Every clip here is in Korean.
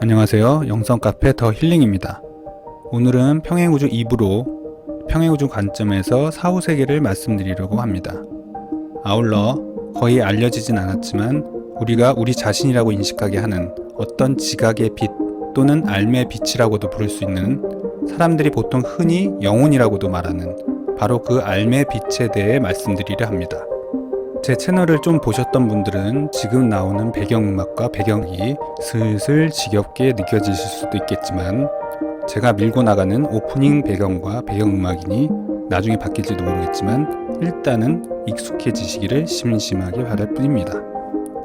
안녕하세요. 영성 카페 더 힐링입니다. 오늘은 평행우주 2부로 평행우주 관점에서 사후 세계를 말씀드리려고 합니다. 아울러 거의 알려지진 않았지만 우리가 우리 자신이라고 인식하게 하는 어떤 지각의 빛 또는 알매의 빛이라고도 부를 수 있는 사람들이 보통 흔히 영혼이라고도 말하는 바로 그 알매의 빛에 대해 말씀드리려 합니다. 제 채널을 좀 보셨던 분들은 지금 나오는 배경음악과 배경이 슬슬 지겹게 느껴지실 수도 있겠지만 제가 밀고 나가는 오프닝 배경과 배경음악이니 나중에 바뀔지도 모르겠지만 일단은 익숙해지시기를 심심하게 바랄 뿐입니다.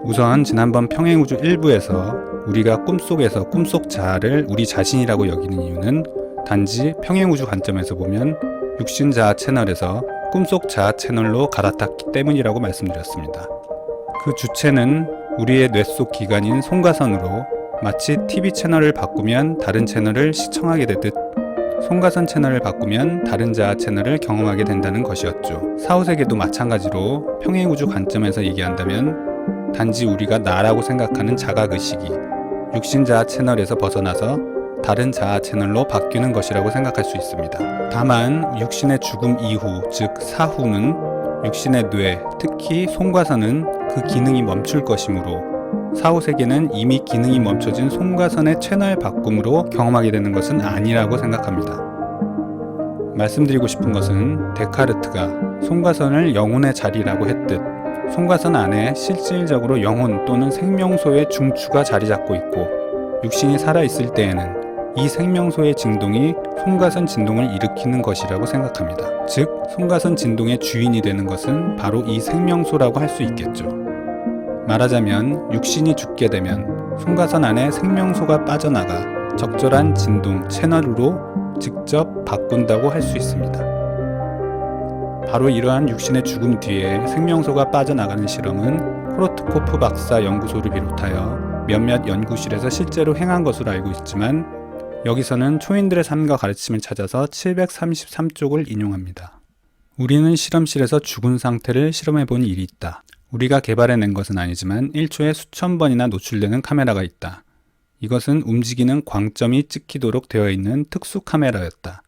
우선 지난번 평행우주 1부에서 우리가 꿈속에서 꿈속 자아를 우리 자신이라고 여기는 이유는 단지 평행우주 관점에서 보면 육신자아 채널에서 꿈속 자아 채널로 갈아탔기 때문이라고 말씀드렸습니다. 그 주체는 우리의 뇌 속 기관인 송가선으로 마치 TV 채널을 바꾸면 다른 채널을 시청하게 되듯 송가선 채널을 바꾸면 다른 자아 채널을 경험하게 된다는 것이었죠. 사후세계도 마찬가지로 평행우주 관점에서 얘기한다면 단지 우리가 나라고 생각하는 자각의식이 육신자아 채널에서 벗어나서 다른 자아 채널로 바뀌는 것이라고 생각할 수 있습니다. 다만 육신의 죽음 이후, 즉 사후는 육신의 뇌, 특히 송과선은 그 기능이 멈출 것이므로 사후 세계는 이미 기능이 멈춰진 송과선의 채널 바꿈으로 경험하게 되는 것은 아니라고 생각합니다. 말씀드리고 싶은 것은 데카르트가 송과선을 영혼의 자리라고 했듯 송과선 안에 실질적으로 영혼 또는 생명소의 중추가 자리 잡고 있고 육신이 살아있을 때에는 이 생명소의 진동이 송가선 진동을 일으키는 것이라고 생각합니다. 즉, 송가선 진동의 주인이 되는 것은 바로 이 생명소라고 할 수 있겠죠. 말하자면 육신이 죽게 되면 송가선 안에 생명소가 빠져나가 적절한 진동 채널로 직접 바꾼다고 할 수 있습니다. 바로 이러한 육신의 죽음 뒤에 생명소가 빠져나가는 실험은 코로트코프 박사 연구소를 비롯하여 몇몇 연구실에서 실제로 행한 것으로 알고 있지만 여기서는 초인들의 삶과 가르침을 찾아서 733쪽을 인용합니다. 우리는 실험실에서 죽은 상태를 실험해 본 일이 있다. 우리가 개발해낸 것은 아니지만 1초에 수천 번이나 노출되는 카메라가 있다. 이것은 움직이는 광점이 찍히도록 되어 있는 특수 카메라였다.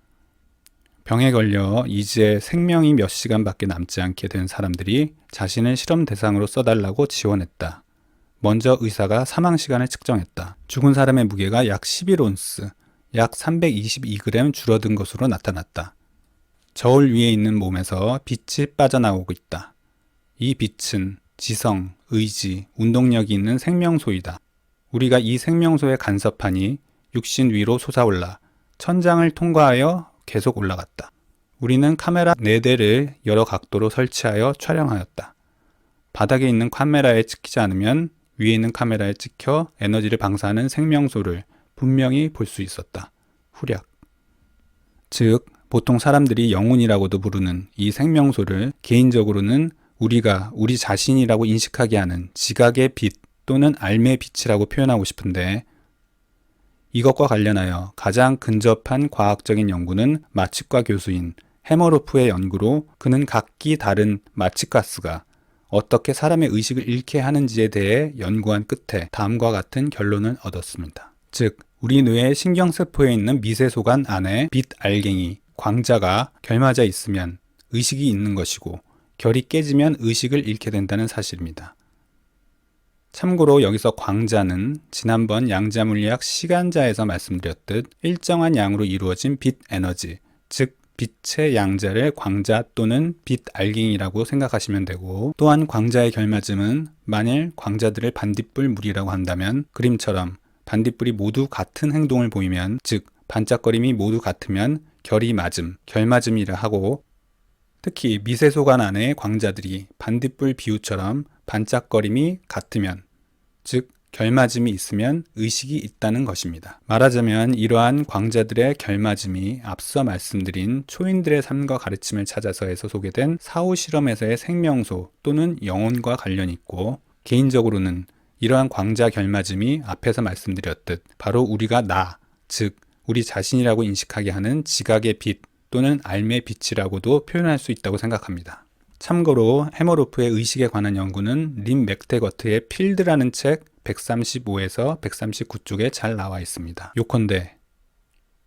병에 걸려 이제 생명이 몇 시간밖에 남지 않게 된 사람들이 자신을 실험 대상으로 써달라고 지원했다. 먼저 의사가 사망 시간을 측정했다. 죽은 사람의 무게가 약 11온스, 약 322g 줄어든 것으로 나타났다. 저울 위에 있는 몸에서 빛이 빠져나오고 있다. 이 빛은 지성, 의지, 운동력이 있는 생명소이다. 우리가 이 생명소에 간섭하니 육신 위로 솟아올라 천장을 통과하여 계속 올라갔다. 우리는 카메라 4대를 여러 각도로 설치하여 촬영하였다. 바닥에 있는 카메라에 찍히지 않으면 위에 있는 카메라에 찍혀 에너지를 방사하는 생명소를 분명히 볼 수 있었다. 후략. 즉, 보통 사람들이 영혼이라고도 부르는 이 생명소를 개인적으로는 우리가 우리 자신이라고 인식하게 하는 지각의 빛 또는 알매의 빛이라고 표현하고 싶은데 이것과 관련하여 가장 근접한 과학적인 연구는 마취과 교수인 해머로프의 연구로 그는 각기 다른 마취가스가 어떻게 사람의 의식을 잃게 하는지에 대해 연구한 끝에 다음과 같은 결론을 얻었습니다. 즉, 우리 뇌의 신경세포에 있는 미세소관 안에 빛 알갱이, 광자가 결맞아 있으면 의식이 있는 것이고 결이 깨지면 의식을 잃게 된다는 사실입니다. 참고로 여기서 광자는 지난번 양자물리학 시간자에서 말씀드렸듯 일정한 양으로 이루어진 빛 에너지, 즉 빛의 양자를 광자 또는 빛 알갱이라고 생각하시면 되고 또한 광자의 결맞음은 만일 광자들을 반딧불 물이라고 한다면 그림처럼 반딧불이 모두 같은 행동을 보이면 즉 반짝거림이 모두 같으면 결이 맞음, 결맞음이라 하고 특히 미세소관 안의 광자들이 반딧불 비유처럼 반짝거림이 같으면 즉 결맞음이 있으면 의식이 있다는 것입니다. 말하자면 이러한 광자들의 결맞음이 앞서 말씀드린 초인들의 삶과 가르침을 찾아서에서 소개된 사후 실험에서의 생명소 또는 영혼과 관련이 있고 개인적으로는 이러한 광자 결맞음이 앞에서 말씀드렸듯 바로 우리가 나, 즉 우리 자신이라고 인식하게 하는 지각의 빛 또는 알매 빛이라고도 표현할 수 있다고 생각합니다. 참고로 해머로프의 의식에 관한 연구는 림 맥테거트의 필드라는 책 135에서 139쪽에 잘 나와 있습니다. 요컨대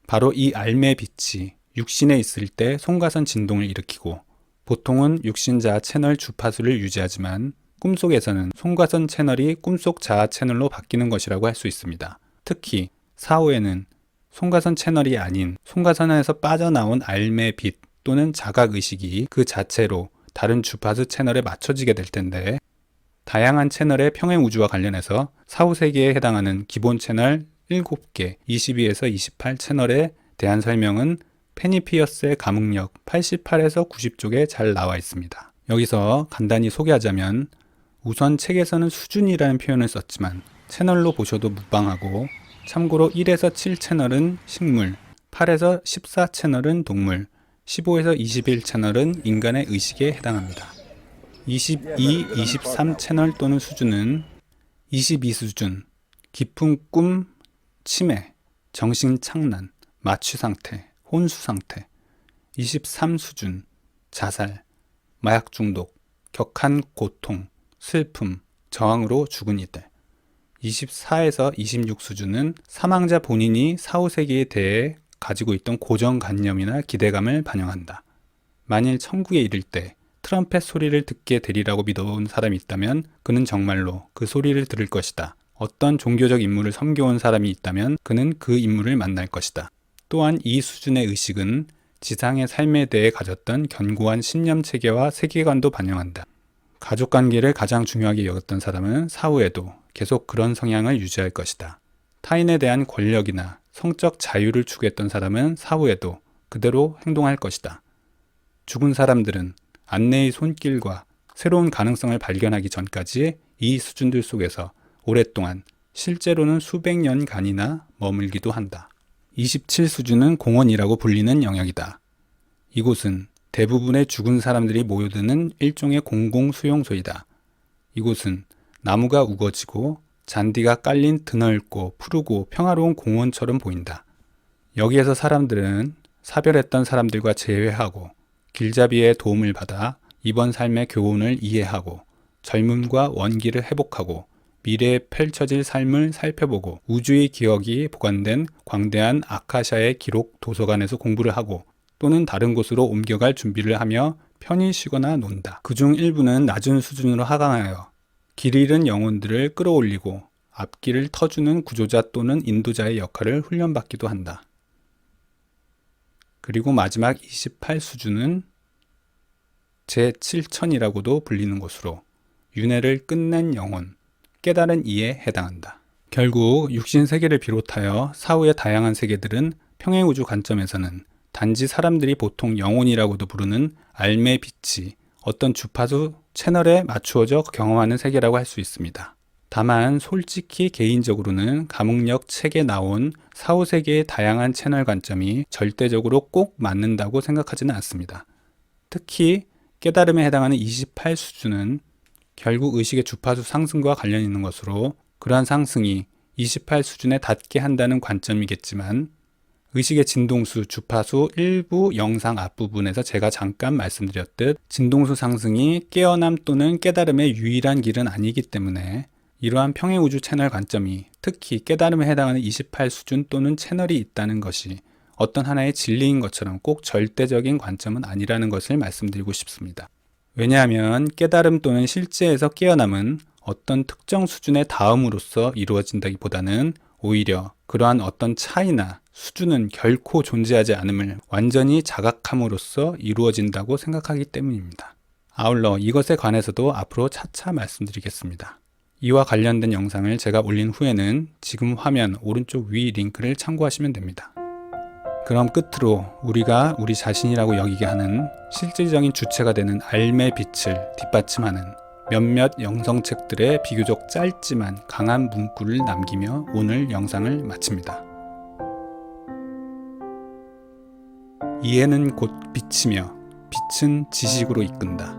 바로 이 알매 빛이 육신에 있을 때 송가선 진동을 일으키고 보통은 육신자 채널 주파수를 유지하지만 꿈속에서는 송가선 채널이 꿈속 자아 채널로 바뀌는 것이라고 할 수 있습니다. 특히 사후에는 송가선 채널이 아닌 송가선에서 빠져나온 알매 빛 또는 자각 의식이 그 자체로 다른 주파수 채널에 맞춰지게 될 텐데 다양한 채널의 평행 우주와 관련해서 사후 세계에 해당하는 기본 채널 7개, 22에서 28 채널에 대한 설명은 페니피어스의 감흥력 88에서 90쪽에 잘 나와 있습니다. 여기서 간단히 소개하자면 우선 책에서는 수준이라는 표현을 썼지만 채널로 보셔도 무방하고 참고로 1에서 7 채널은 식물, 8에서 14 채널은 동물, 15에서 21 채널은 인간의 의식에 해당합니다. 22, 23 채널 또는 수준은 22 수준, 깊은 꿈, 치매, 정신 착란, 마취 상태, 혼수 상태, 23 수준, 자살, 마약 중독, 격한 고통, 슬픔, 저항으로 죽은 이들. 24에서 26 수준은 사망자 본인이 사후 세계에 대해 가지고 있던 고정관념이나 기대감을 반영한다. 만일 천국에 이를 때 트럼펫 소리를 듣게 되리라고 믿어온 사람이 있다면 그는 정말로 그 소리를 들을 것이다. 어떤 종교적 인물을 섬겨온 사람이 있다면 그는 그 인물을 만날 것이다. 또한 이 수준의 의식은 지상의 삶에 대해 가졌던 견고한 신념 체계와 세계관도 반영한다. 가족 관계를 가장 중요하게 여겼던 사람은 사후에도 계속 그런 성향을 유지할 것이다. 타인에 대한 권력이나 성적 자유를 추구했던 사람은 사후에도 그대로 행동할 것이다. 죽은 사람들은 안내의 손길과 새로운 가능성을 발견하기 전까지 이 수준들 속에서 오랫동안 실제로는 수백 년간이나 머물기도 한다. 27 수준은 공원이라고 불리는 영역이다. 이곳은 대부분의 죽은 사람들이 모여드는 일종의 공공 수용소이다. 이곳은 나무가 우거지고 잔디가 깔린 드넓고 푸르고 평화로운 공원처럼 보인다. 여기에서 사람들은 사별했던 사람들과 재회하고 길잡이의 도움을 받아 이번 삶의 교훈을 이해하고 젊음과 원기를 회복하고 미래에 펼쳐질 삶을 살펴보고 우주의 기억이 보관된 광대한 아카샤의 기록 도서관에서 공부를 하고 또는 다른 곳으로 옮겨갈 준비를 하며 편히 쉬거나 논다. 그중 일부는 낮은 수준으로 하강하여 길 잃은 영혼들을 끌어올리고 앞길을 터주는 구조자 또는 인도자의 역할을 훈련받기도 한다. 그리고 마지막 28 수준은 제7천이라고도 불리는 곳으로 윤회를 끝낸 영혼, 깨달은 이에 해당한다. 결국 육신 세계를 비롯하여 사후의 다양한 세계들은 평행우주 관점에서는 단지 사람들이 보통 영혼이라고도 부르는 알매 빛이 어떤 주파수 채널에 맞추어져 경험하는 세계라고 할 수 있습니다. 다만 솔직히 개인적으로는 감흥력 책에 나온 사후 세계의 다양한 채널 관점이 절대적으로 꼭 맞는다고 생각하지는 않습니다. 특히 깨달음에 해당하는 28 수준은 결국 의식의 주파수 상승과 관련 있는 것으로 그러한 상승이 28 수준에 닿게 한다는 관점이겠지만 의식의 진동수 주파수 일부 영상 앞부분에서 제가 잠깐 말씀드렸듯 진동수 상승이 깨어남 또는 깨달음의 유일한 길은 아니기 때문에 이러한 평행 우주 채널 관점이 특히 깨달음에 해당하는 28 수준 또는 채널이 있다는 것이 어떤 하나의 진리인 것처럼 꼭 절대적인 관점은 아니라는 것을 말씀드리고 싶습니다. 왜냐하면 깨달음 또는 실제에서 깨어남은 어떤 특정 수준의 다음으로써 이루어진다기보다는 오히려 그러한 어떤 차이나 수준은 결코 존재하지 않음을 완전히 자각함으로써 이루어진다고 생각하기 때문입니다. 아울러 이것에 관해서도 앞으로 차차 말씀드리겠습니다. 이와 관련된 영상을 제가 올린 후에는 지금 화면 오른쪽 위 링크를 참고하시면 됩니다. 그럼 끝으로 우리가 우리 자신이라고 여기게 하는 실질적인 주체가 되는 알매 빛을 뒷받침하는 몇몇 영성책들의 비교적 짧지만 강한 문구를 남기며 오늘 영상을 마칩니다. 이해는 곧 빛이며 빛은 지식으로 이끈다.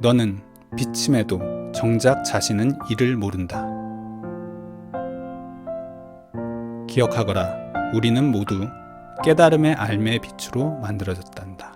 너는 비침에도 정작 자신은 이를 모른다. 기억하거라. 우리는 모두 깨달음의 알매의 빛으로 만들어졌단다.